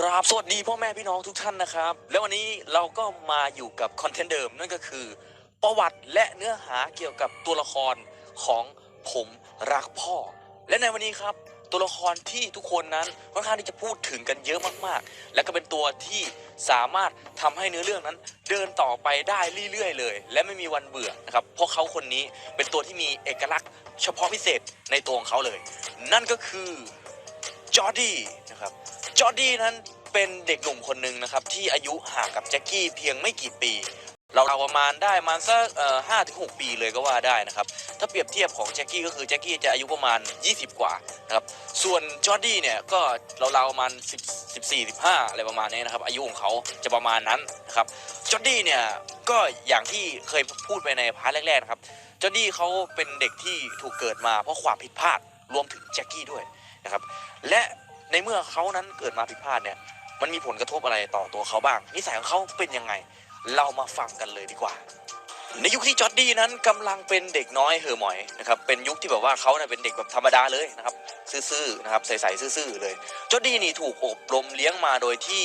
ครับสวัสดีพ่อแม่พี่น้องทุกท่านนะครับ แล้ววันนี้เราก็มาอยู่กับคอนเทนต์เดิมนั่นก็คือ ประวัติและเนื้อหาเกี่ยวกับตัวละครของผมรักพ่อ และในวันนี้ครับ ตัวละครที่ทุกคนนั้นค่อนข้างที่จะพูดถึงกันเยอะมากๆ และก็เป็นตัวที่สามารถทำให้เนื้อเรื่องนั้น เดินต่อไปได้เรื่อยๆเลย และไม่มีวันเบื่อนะครับเพราะเขาคนนี้เป็นตัวที่มีเอกลักษณ์เฉพาะพิเศษในตัวของเขาเลย นั่นก็คือจอร์ดี้นะครับ จอร์ดี้นั้นเป็นเด็กหนุ่มคนหนึ่งนะครับ ที่อายุห่างกับแจ็คกี้เพียงไม่กี่ปี เราเราประมาณได้มาณสักห้าถึงหกปีเลยก็ว่าได้นะครับ ถ้าเปรียบเทียบของแจ็คกี้ก็คือแจ็คกี้จะอายุประมาณ 20 กว่านะครับ ส่วนจอร์ดี้เนี่ยก็เราเราประมาณ10 14 15อะไรประมาณนี้นะครับ อายุของเขาจะประมาณนั้นนะครับ จอร์ดี้เนี่ยก็อย่างที่เคยพูดไปในพาร์ทแรกๆนะครับจอร์ดี้เขาเป็นเด็กที่ถูกเกิดมาเพราะความผิดพลาดรวมถึงแจ็คกี้ด้วยนะครับ และ ในเมื่อเขานั้นเกิดมาผิดพลาดเนี่ย มันมีผลกระทบอะไรต่อตัวเขาบ้าง นิสัยของเขาเป็นยังไง เรามาฟังกันเลยดีกว่า ในยุคที่จอร์ดี้นั้นกำลังเป็นเด็กน้อยเฮอร์หมอยนะครับ เป็นยุคที่แบบว่าเขาเนี่ยเป็นเด็กแบบธรรมดาเลยนะครับ ซื่อๆนะครับ ใสๆซื่อๆเลย จอร์ดี้นี่ถูกอบรมเลี้ยงมาโดยที่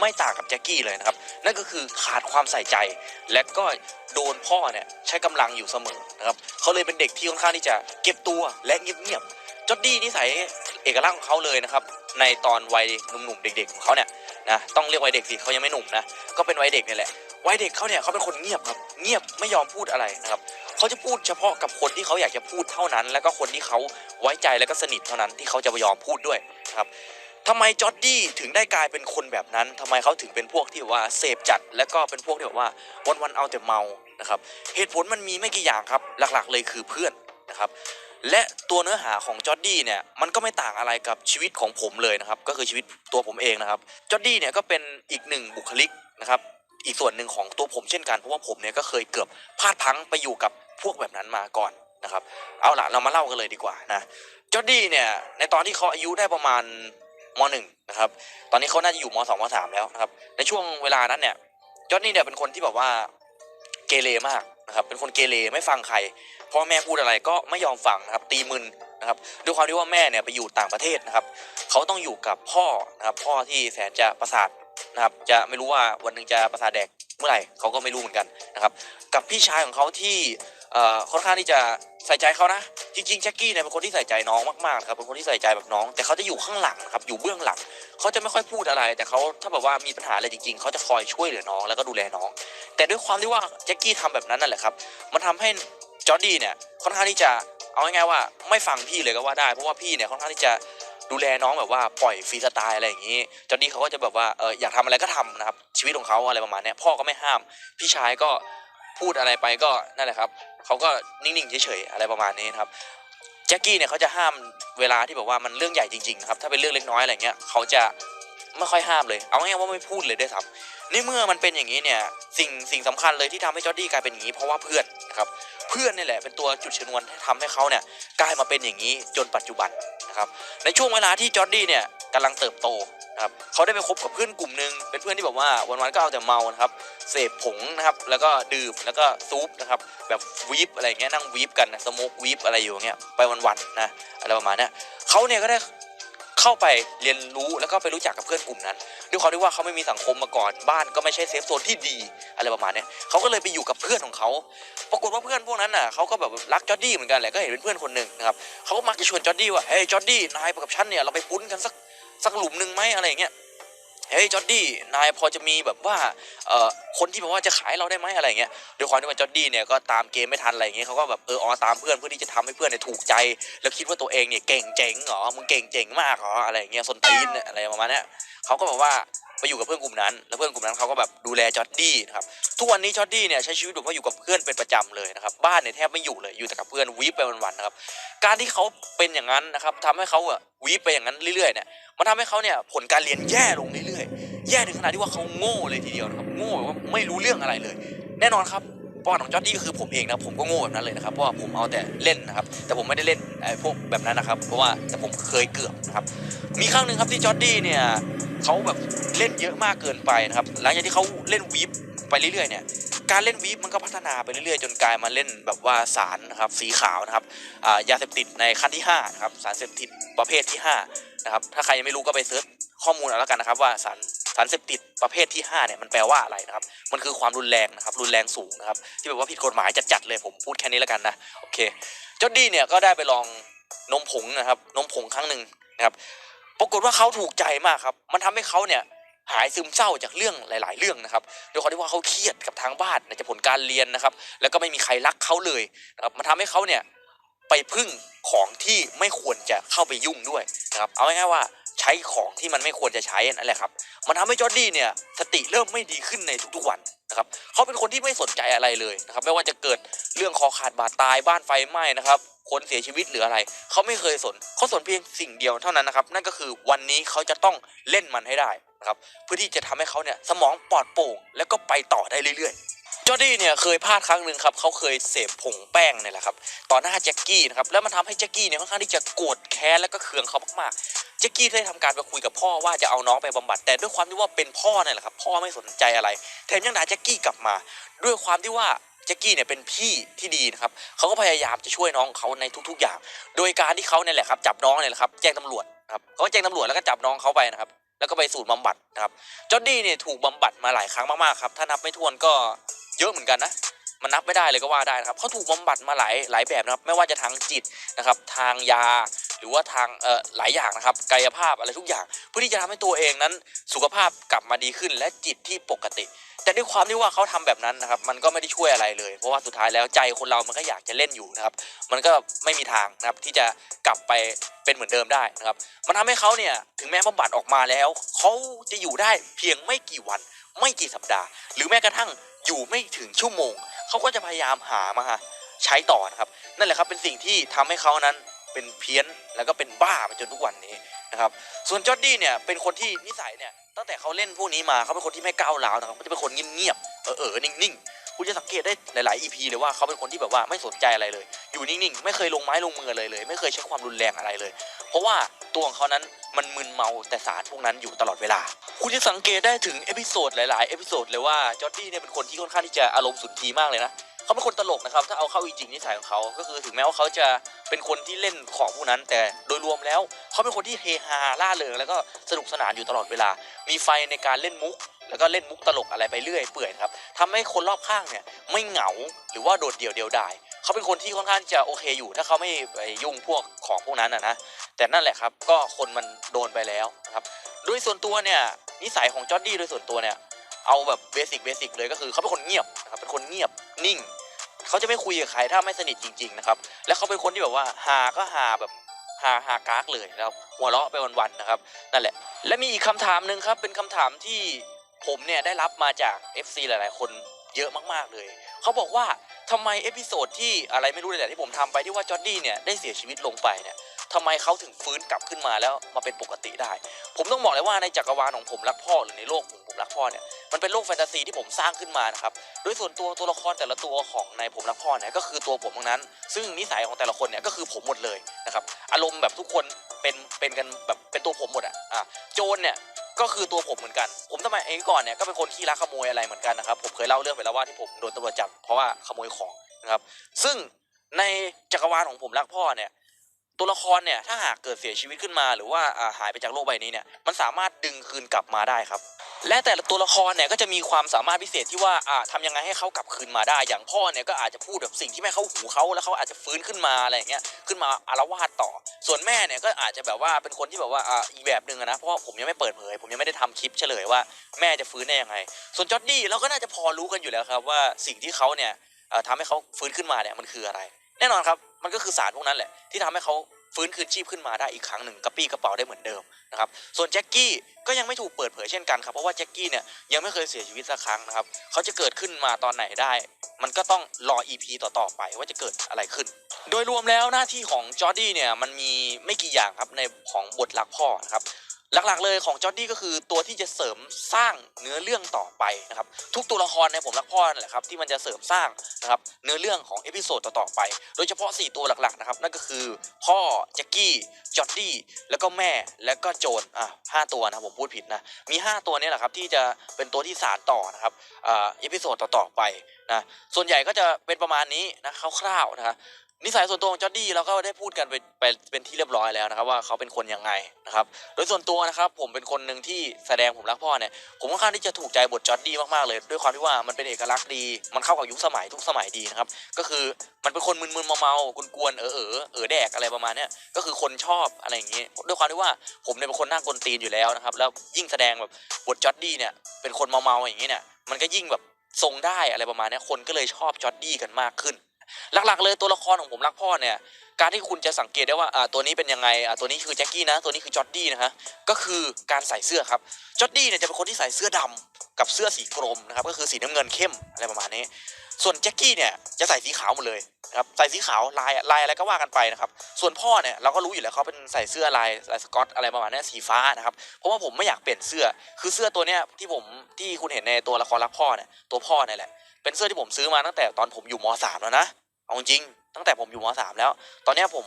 ไม่ต่างกับแจ็คกี้เลยนะครับ นั่นก็คือขาดความใส่ใจ และก็โดนพ่อเนี่ยใช้กำลังอยู่เสมอนะครับ เขาเลยเป็นเด็กที่ค่อนข้างที่จะเก็บตัวและเงียบๆ จอร์ดี้นิสัยเอกลักษณ์ของเขาเลยนะครับ ในตอนวัยหนุ่มๆเด็กๆของเขาเนี่ยนะต้องเรียกวัยเด็กสิเขายังไม่หนุ่มนะก็เป็นวัยเด็กนี่แหละวัยเด็กเขาเนี่ยเขาเป็นคนเงียบครับเงียบไม่ยอมพูดอะไรนะครับเขาจะพูดเฉพาะกับคนที่เขาอยากจะพูดเท่านั้น แล้วก็คนที่เขาไว้ใจแล้วก็สนิทเท่านั้นที่เขาจะยอมพูดด้วยนะครับทำไมจอร์ดี้ถึงได้กลายเป็นคนแบบนั้นทำไมเขาถึงเป็นพวกที่ว่าเสพจัด แล้วก็เป็นพวกที่แบบว่าวันๆเอาแต่เมานะครับเหตุผลมันมีไม่กี่อย่างครับหลักๆเลยคือเพื่อนนะครับ และตัวเนื้อหาของจอร์ดี้เนี่ยมันก็ไม่ต่างอะไรกับชีวิตของผมเลยนะครับก็คือชีวิตตัวผมเองนะครับจอร์ดี้เนี่ยก็เป็นอีกหนึ่งบุคลิกนะครับอีกส่วนหนึ่งของตัวผมเช่นกันเพราะว่าผมเนี่ยก็เคยเกือบพลาดพังไปอยู่กับพวกแบบนั้นมาก่อนนะครับเอาล่ะเรามาเล่ากันเลยดีกว่านะจอร์ดี้เนี่ยในตอนที่เขาอายุได้ประมาณมหนึ่งนะครับตอนนี้เขาน่าจะอยู่มสองมสามแล้วนะครับในช่วงเวลานั้นเนี่ยจอร์ดี้เนี่ยเป็นคนที่แบบว่าเกเรมากนะครับเป็นคนเกเรไม่ฟังใคร พ่อแม่พูดอะไรก็ไม่ยอมฟังนะครับตีมึนนะครับด้วยความที่ว่าแม่เนี่ยไปอยู่ต่างประเทศนะครับเขาต้องอยู่กับพ่อนะครับพ่อที่แสนจะประสาทนะครับจะไม่รู้ว่าวันหนึ่งจะประสาทแดกเมื่อไหร่เขาก็ไม่รู้เหมือนกันนะครับกับพี่ชายของเขาที่ค่อนข้างที่จะใส่ใจเขานะ จริงๆแจ็คกี้เนี่ยเป็นคนที่ใส่ใจน้องมากๆครับเป็นคนที่ใส่ใจแบบน้อง แต่เขาจะอยู่ข้างหลังนะครับอยู่เบื้องหลังเขาจะไม่ค่อยพูดอะไร แต่เขาถ้าแบบว่ามีปัญหาอะไรจริง ๆเขาจะคอยช่วยเหลือน้องแล้วก็ดูแลน้อง แต่ด้วยความที่ว่าแจ็คกี้ทำแบบนั้นนั่นแหละครับมันทำให้ จอร์ดี้เนี่ยค่อนข้างที่จะเอาง่ายๆว่าไม่ฟังพี่เลยก็ว่าได้ เพราะว่าพี่เนี่ยค่อนข้างที่จะดูแลน้องแบบว่าปล่อยฟรีสไตล์อะไรอย่างนี้จอร์ดี้เขาก็จะแบบว่าเอออยากทำอะไรก็ทำนะครับชีวิตของเขาอะไรประมาณนี้พ่อก็ไม่ห้าม พี่ชายก็พูดอะไรไปก็นั่นแหละครับเขาก็นิ่งๆเฉยๆอะไรประมาณนี้นครับแจ็คกี้เนี่ยเขาจะห้ามเวลาที่แบบว่ามันเรื่องใหญ่จริงๆนะครับถ้าเป็นเรื่องเล็กน้อยอะไรเงี้ยเขาจะ ไม่ค่อยห้ามเลย เอาง่ายๆว่าไม่พูดเลยด้วยซ้ำในเมื่อมันเป็นอย่างนี้เนี่ยสิ่งสิ่งสำคัญเลยที่ทำให้จอร์ดี้กลายเป็นอย่างนี้เพราะว่าเพื่อนนะครับเพื่อนนี่แหละเป็นตัวจุดชนวนที่ทำให้เขาเนี่ยกลายมาเป็นอย่างนี้จนปัจจุบันนะครับในช่วงเวลาที่จอร์ดี้เนี่ยกำลังเติบโตครับเขาได้ไปคบกับเพื่อนกลุ่มหนึ่งเป็นเพื่อนที่แบบว่าวันๆก็เอาแต่เมานะครับเสพผงนะครับแล้วก็ดื่มแล้วก็ซูปนะครับแบบวีฟอะไรเงี้ยนั่งวีฟกันนะสโมกวีฟอะไรอยู่เงี้ยไปวันๆนะอะไรประมาณนี้เขาเนี่ยก็ได้ เข้าไปเรียนรู้แล้วก็ไปรู้จักกับเพื่อนกลุ่มนั้น ด้วยความที่ว่าเขาไม่มีสังคมมาก่อน บ้านก็ไม่ใช่เซฟโซนที่ดีอะไรประมาณนี้เขาก็เลยไปอยู่กับเพื่อนของเขาปรากฏว่าเพื่อนพวกนั้นน่ะเขาก็แบบรักจอร์ดี้เหมือนกันแหละก็เห็นเป็นเพื่อนคนหนึ่งนะครับเขาก็มักจะชวนจอร์ดี้ว่าเฮ้ยจอร์ดี้นายกับฉันเนี่ยเราไปปุ้นกันสักสักหลุมหนึ่งไหมอะไรอย่างเงี้ย เฮ้ยจอร์ดี้นายพอจะมีแบบว่าเอ่อคนที่แบบว่าจะขายเราได้ไหมอะไรเงี้ยด้วยความที่ว่าจอร์ดี้เนี่ยก็ตามเกมไม่ทันอะไรเงี้ยเขาก็แบบเอออ๋อตามเพื่อนเพื่อที่จะทำให้เพื่อนเนี่ยถูกใจ แล้วคิดว่าตัวเองเนี่ยเก่งเจ๋งเหรอมึงเก่งเจ๋งมากเหรออะไรเงี้ยสนตีนอะไรประมาณเนี้ยเขาก็แบบว่า ไปอยู่กับเพื่อนกลุ่มนั้น แล้วเพื่อนกลุ่มนั้นเขาก็แบบดูแลจอร์ดี้นะครับ ทุกวันนี้จอร์ดี้เนี่ยใช้ชีวิตแบบว่าอยู่กับเพื่อนเป็นประจำเลยนะครับ บ้านเนี่ยแทบไม่อยู่เลย อยู่แต่กับเพื่อนวีบไปวันๆนะครับ การที่เขาเป็นอย่างนั้นนะครับทำให้เขาอะวีบไปอย่างนั้นเรื่อยๆเนี่ย มันทำให้เขาเนี่ยผลการเรียนแย่ลงเรื่อยๆ แย่ถึงขนาดที่ว่าเขาโง่เลยทีเดียวนะครับ โง่แบบว่าไม่รู้เรื่องอะไรเลย แน่นอนครับประวัติของจอร์ดี้ก็คือผมเองนะผมก็โง่แบบนั้นเลยนะครับเพราะว่าผมเอาแต่เล่นนะครับ แต่ผมไม่ได้เล่นไอ้พวกแบบนั้นนะครับ เพราะว่าแต่ผมเคยเกือบนะครับ มีครั้งหนึ่งครับที่จอร์ดี้เนี่ย เขาแบบเล่นเยอะมากเกินไปนะครับหลังจากที่เขาเล่นวีฟไปเรื่อยๆเนี่ยการเล่นวีฟมันก็พัฒนาไปเรื่อยๆ จนกลายมาเล่นแบบว่าสารนะครับสีขาวนะครับยาเสพติดในขั้นที่5นะครับสารเสพติดประเภทที่5นะครับถ้าใครยังไม่รู้ก็ไปเซิร์ชข้อมูลเอาแล้วกันนะครับว่าสารสารเสพติดประเภทที่5เนี่ยมันแปลว่าอะไรนะครับมันคือความรุนแรงนะครับรุนแรงสูงนะครับที่แบบว่าผิดกฎหมายจัดๆเลยผมพูดแค่นี้แล้วกันนะโอเคจอร์ดี้เนี่ยก็ได้ไปลองนมผงนะครับนมผงครั้งหนึ่งนะครับ ปรากฏว่าเขาถูกใจมากครับ มันทำให้เขาเนี่ยหายซึมเศร้าจากเรื่องหลาย ๆ เรื่องนะครับโดยความที่ว่าเขาเครียดกับทางบ้านในจากผลการเรียนนะครับ แล้วก็ไม่มีใครรักเขาเลยนะครับมันทำให้เขาเนี่ยไปพึ่งของที่ไม่ควรจะเข้าไปยุ่งด้วยนะครับเอาง่ายๆว่าใช้ของที่มันไม่ควรจะใช้นั่นแหละครับ มันทำให้จอร์ดี้เนี่ยสติเริ่มไม่ดีขึ้นในทุกๆวันนะครับเขาเป็นคนที่ไม่สนใจอะไรเลยนะครับ ไม่ว่าจะเกิดเรื่องคอขาดบาดตายบ้านไฟไหม้นะครับ คนเสียชีวิตหรืออะไร เขาไม่เคยสนเขาสนเพียงสิ่งเดียวเท่านั้นนะครับ นั่นก็คือวันนี้เขาจะต้องเล่นมันให้ได้นะครับเพื่อที่จะทำให้เขาเนี่ยสมองปลอดโปร่ง แล้วก็ไปต่อได้เรื่อยๆ จอร์ดี้เนี่ยเคยพลาดครั้งหนึ่งครับเขาเคยเสพผงแป้งเนี่ยแหละครับต่อหน้าแจ็คกี้นะครับแล้วมันทำให้แจ็คกี้เนี่ยค่อนข้างที่จะโกรธแค้นแล้วก็เคืองเขามากๆแจ็คกี้ได้ทำการไปคุยกับพ่อว่าจะเอาน้องไปบำบัด แต่ด้วยความที่ว่าเป็นพ่อเนี่ยแหละครับพ่อไม่สนใจอะไรแถมยังด่าแจ็คกี้กลับมา ด้วยความที่ว่า จ็คกี้เนี่ยเป็นพี่ที่ดีนะครับเขาก็พยายามจะช่วยน้องเขาในทุก ๆ อย่าง โดยการที่เขาเนี่ยแหละครับจับน้องเนี่ยแหละครับแจ้งตำรวจครับเขาก็แจ้งตำรวจแล้วก็จับน้องเขาไปนะครับ แล้วก็ไปสูตรบำบัดนะครับจอร์ดี้เนี่ยถูกบำบัดมาหลายครั้งมากๆครับถ้านับไม่ถ้วนก็เยอะเหมือนกันนะมันนับไม่ได้เลยก็ว่าได้นะครับเขาถูกบำบัดมาหลายหลายแบบนะครับ ไม่ว่าจะทางจิตนะครับ ทางยาหรือว่าทางเอ่อหลายอย่างนะครับ กายภาพอะไรทุกอย่าง เพื่อที่จะทำให้ตัวเองนั้นสุขภาพกลับมาดีขึ้น และจิตที่ปกติ แต่ด้วยความที่ว่าเขาทำแบบนั้นนะครับมันก็ไม่ได้ช่วยอะไรเลย เพราะว่าสุดท้ายแล้วใจคนเรามันก็อยากจะเล่นอยู่นะครับมันก็ไม่มีทางนะครับที่จะกลับไปเป็นเหมือนเดิมได้นะครับมันทำให้เขาเนี่ยถึงแม้บำบัดออกมาแล้วเขาจะอยู่ได้เพียงไม่กี่วัน ไม่กี่สัปดาห์ หรือแม้กระทั่งอยู่ไม่ถึงชั่วโมงเขาก็จะพยายามหามาใช้ต่อนะครับนั่นแหละครับเป็นสิ่งที่ทำให้เขานั้นเป็นเพี้ยนแล้วก็เป็นบ้าไปจนทุกวันนี้นะครับส่วนจอร์ดี้เนี่ยเป็นคนที่นิสัยเนี่ย ตั้งแต่เขาเล่นพวกนี้มาเขาเป็นคนที่ไม่ก้าวร้าวนะครับเขาจะเป็นคนเงียบๆเออเออนิ่งๆคุณจะสังเกตได้หลายๆ EP เลยว่าเขาเป็นคนที่แบบว่าไม่สนใจอะไรเลย อยู่นิ่งๆ ไม่เคยลงไม้ลงมืออะไรเลย ไม่เคยใช้ความรุนแรงอะไรเลย เพราะว่าตัวของเขานั้นมันมึนเมาแต่สารพวกนั้นอยู่ตลอดเวลา คุณจะสังเกตได้ถึงเอพิโซดหลายๆ เอพิโซดเลยว่าจอร์ดี้เนี่ยเป็นคนที่ค่อนข้างที่จะอารมณ์สุนทรีมากเลยนะ เขาเป็นคนตลกนะครับ ถ้าเอาเข้าจริงนิสัยของเขาก็คือถึงแม้ว่าเขาจะเป็นคนที่เล่นของพวกนั้น แต่โดยรวมแล้วเขาเป็นคนที่เฮฮาล่าเริงแล้วก็สนุกสนานอยู่ตลอดเวลา มีไฟในการเล่นมุก แล้วก็เล่นมุกตลกอะไรไปเรื่อยเปื่อยครับทำให้คนรอบข้างเนี่ยไม่เหงาหรือว่าโดดเดี่ยวเดียวดายเขาเป็นคนที่ค่อนข้างจะโอเคอยู่ ถ้าเขาไม่ไปยุ่งพวกของพวกนั้นนะนะแต่นั่นแหละครับก็คนมันโดนไปแล้วนะครับโดยส่วนตัวเนี่ยนิสัยของจอร์ดี้โดยส่วนตัวเนี่ยเอาแบบเบสิกเบสิกเลยก็คือเขาเป็นคนเงียบนะครับเป็นคนเงียบนิ่ง เขาจะไม่คุยกับใครถ้าไม่สนิทจริง ๆ นะครับ และเขาเป็นคนที่แบบว่าหาก็หาแบบหาหากากเลยนะครับหัวเราะไปวันๆนะครับนั่นแหละ และมีอีกคำถามหนึ่งครับเป็นคำถามที่ผมเนี่ยได้รับมาจาก FC หลาย ๆ คนเยอะมากๆเลยเขาบอกว่าทำไมเอพิโซดที่อะไรไม่รู้เลยแหละที่ผมทำไปที่ว่าจอร์ดี้เนี่ยได้เสียชีวิตลงไปเนี่ยทำไมเขาถึงฟื้นกลับขึ้นมาแล้วมาเป็นปกติได้ ผมต้องบอกเลยว่าในจักรวาลของผมรักพ่อหรือในโลกของผมรักพ่อเนี่ย มันเป็นโลกแฟนตาซีที่ผมสร้างขึ้นมานะครับโดยส่วนตัวตัวละครแต่ละตัวของในผมรักพ่อเนี่ยก็คือตัวผมทั้งนั้น ซึ่งนิสัยของแต่ละคนเนี่ยก็คือผมหมดเลยนะครับอารมณ์แบบทุกคนเป็นเป็นกันแบบเป็นตัวผมหมดอะอะโจรเนี่ยก็คือตัวผมเหมือนกัน ผมสมัยเองก่อนเนี่ยก็เป็นคนขี้รักขโมยอะไรเหมือนกันนะครับ ผมเคยเล่าเรื่องไปแล้วว่าที่ผมโดนตำรวจจับเพราะว่าขโมยของนะครับ ซึ่งในจักรวาลของผมรักพ่อเนี่ย ตัวละครเนี่ยถ้าหากเกิดเสียชีวิตขึ้นมา หรือว่าอ่าหายไปจากโลกใบนี้เนี่ย มันสามารถดึงคืนกลับมาได้ครับ และแต่ละตัวละครเนี่ยก็จะมีความสามารถพิเศษที่ว่าอ่าทำยังไงให้เขากลับคืนมาได้ อย่างพ่อเนี่ยก็อาจจะพูดแบบสิ่งที่ไม่เข้าหูเขาแล้วเขาอาจจะฟื้นขึ้นมาอะไรอย่างเงี้ยขึ้นมาอารวาสต่อ ส่วนแม่เนี่ยก็อาจจะแบบว่าเป็นคนที่แบบว่าอ่าอีกแบบหนึ่งอะนะเพราะว่าผมยังไม่เปิดเผยผมยังไม่ได้ทำคลิปเฉลยว่าแม่จะฟื้นได้ยังไง ส่วนจอร์ดี้เราก็น่าจะพอรู้กันอยู่แล้วครับว่าสิ่งที่เขาเนี่ยทำให้เขาฟื้นขึ้นมาเนี่ยมันคืออะไร แน่นอนครับมันก็คือสารพวกนั้นแหละที่ทำให้เขา ฟื้นคืนชีพขึ้นมาได้อีกครั้งหนึ่งกระปี้กระเป๋าได้เหมือนเดิมนะครับส่วนแจ็คกี้ก็ยังไม่ถูกเปิดเผยเช่นกันครับเพราะว่าแจ็คกี้เนี่ยยังไม่เคยเสียชีวิตสักครั้งนะครับเขาจะเกิดขึ้นมาตอนไหนได้ มันก็ต้องรอ EP ต่อๆไปว่าจะเกิดอะไรขึ้น โดยรวมแล้วหน้าที่ของจอร์ดี้เนี่ยมันมีไม่กี่อย่างครับในของบทหลักพ่อนะครับ หลักๆเลยของจอร์ดี้ก็คือตัวที่จะเสริมสร้างเนื้อเรื่องต่อไปนะครับทุกตัวละครในผมรักพ่อนแหละครับที่มันจะเสริมสร้างนะครับเนื้อเรื่องของเอพิโซดต่อๆไป โดยเฉพาะ 4 ตัวหลักๆนะครับนั่นก็คือพ่อแจ็คกี้จอร์ดี้แล้วก็แม่แล้วก็โจนอะห้าตัวนะผมพูดผิดนะมี 5 ตัวนี้แหละครับที่จะเป็นตัวที่สานต่อนะครับอ่าเอพิโซดต่อๆไปนะส่วนใหญ่ก็จะเป็นประมาณนี้นะคร่าวๆนะครับ นิสัยส่วนตัวของจอร์ดี้เราก็ได้พูดกันไปไปเป็นที่เรียบร้อยแล้วนะครับ ว่าเขาเป็นคนยังไงนะครับ โดยส่วนตัวนะครับ ผมเป็นคนหนึ่งที่แสดงผมรักพ่อเนี่ยผมค่อนข้างที่จะถูกใจบทจอร์ดี้มากๆเลย ด้วยความที่ว่ามันเป็นเอกลักษณ์ดี มันเข้ากับยุคสมัยทุกสมัยดีนะครับ ก็คือมันเป็นคนมึนๆเมาๆกวนๆเออเออเออแดกอะไรประมาณเนี้ยก็คือคนชอบอะไรอย่างงี้ ด้วยความที่ว่าผมเนี่ยเป็นคนหน้ากวนตีนอยู่แล้วนะครับ แล้วยิ่งแสดงแบบบทจอร์ดี้เนี่ยเป็นคนเมาๆอย่างงี้เนี่ยมันก็ยิ่งแบบทรงได้อะไรประมาณนี้คนก็เลยชอบจอร์ดี้กันมากขึ้น หลักๆเลยตัวละครของผมรักพ่อเนี่ยการที่คุณจะสังเกตได้ว่าอ่าตัวนี้เป็นยังไงอ่าตัวนี้คือแจ็คกี้นะ ตัวนี้คือจอร์ดี้นะฮะก็คือการใส่เสื้อครับจอร์ดี้เนี่ยจะเป็นคนที่ใส่เสื้อดำกับเสื้อสีกรมนะครับก็คือสีน้ำเงินเข้มอะไรประมาณนี้ ส่วนแจ็คกี้เนี่ยจะใส่สีขาวหมดเลยนะครับใส่สีขาวลายลายอะไรก็ว่ากันไปนะครับส่วนพ่อเนี่ยเราก็รู้อยู่แล้วเขาเป็นใส่เสื้อลายลายสกอตอะไรประมาณนี้สีฟ้านะครับเพราะว่าผมไม่อยากเปลี่ยนเสื้อคือเสื้อตัวเนี้ยที่ผมที่คุณเห็นในตัวละครรักพ่อเนี่ยตัวพ่อเนี่ยแหละเป็นเสื้อที่ผมซื้อมาตั้งแต่ตอนผมอยู่มสามแล้วนะ เอาจริงตั้งแต่ผมอยู่มสามแล้ว ตอนนี้ผม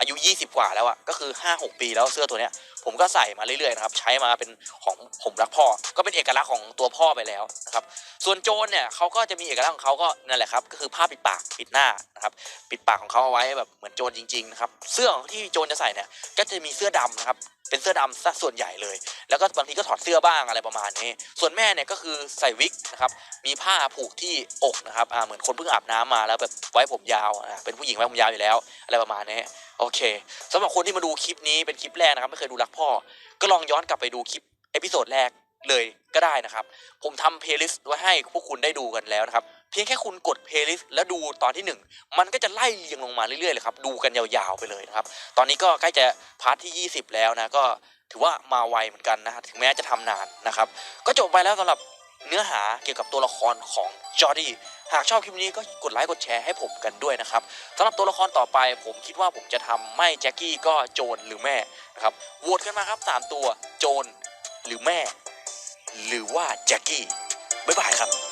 อายุ 20 กว่าแล้วอะก็คือ 5-6 ปีแล้วเสื้อตัวเนี้ยผมก็ใส่มาเรื่อยๆนะครับใช้มาเป็นของผมรักพ่อ ก็เป็นเอกลักษณ์ของตัวพ่อไปแล้วนะครับส่วนโจนเนี่ยเขาก็จะมีเอกลักษณ์ของเขาก็นั่นแหละครับก็คือผ้าปิดปากปิดหน้านะครับปิดปากของเขาเอาไว้แบบเหมือนโจรจริงๆนะครับเสื้อที่โจรจะใส่เนี่ยก็จะมีเสื้อดำนะครับเป็นเสื้อดำซะส่วนใหญ่เลย แล้วก็บางทีก็ถอดเสื้อบ้างอะไรประมาณนี้ ส่วนแม่เนี่ยก็คือใส่วิกนะครับ มีผ้าผูกที่อกนะครับ อ่า เหมือนคนเพิ่งอาบน้ำมาแล้วแบบไว้ผมยาว อ่า เป็นผู้หญิงไว้ผมยาวอยู่แล้ว อะไรประมาณนี้ โอเคสำหรับคนที่มาดูคลิปนี้เป็นคลิปแรกนะครับ ไม่เคยดูรักพ่อ ก็ลองย้อนกลับไปดูคลิปเอพิโซดแรกเลยก็ได้นะครับ ผมทำเพลย์ลิสต์ไว้ให้พวกคุณได้ดูกันแล้วนะครับ เพียงแค่คุณกดเพลย์ลิสต์แล้วดูตอนที่หนึ่งมันก็จะไล่เรียงลงมาเรื่อยๆเลยครับ ดูกันยาวๆไปเลยนะครับ ตอนนี้ก็ใกล้จะพาร์ทที่ 20 แล้วนะ ก็ถือว่ามาไวเหมือนกันนะถึงแม้จะทำนานนะครับ ก็จบไปแล้วสำหรับ เนื้อหาเกี่ยวกับตัวละครของจอร์ดี้หากชอบคลิปนี้ก็กดไลค์กดแชร์ให้ผมกันด้วยนะครับสำหรับตัวละครต่อไปผมคิดว่าผมจะทำไม่แจ็คกี้ก็โจนหรือแม่นะครับโหวตกันมาครับสามตัวโจนหรือแม่ หรือว่าแจ็คกี้บ๊ายบายครับ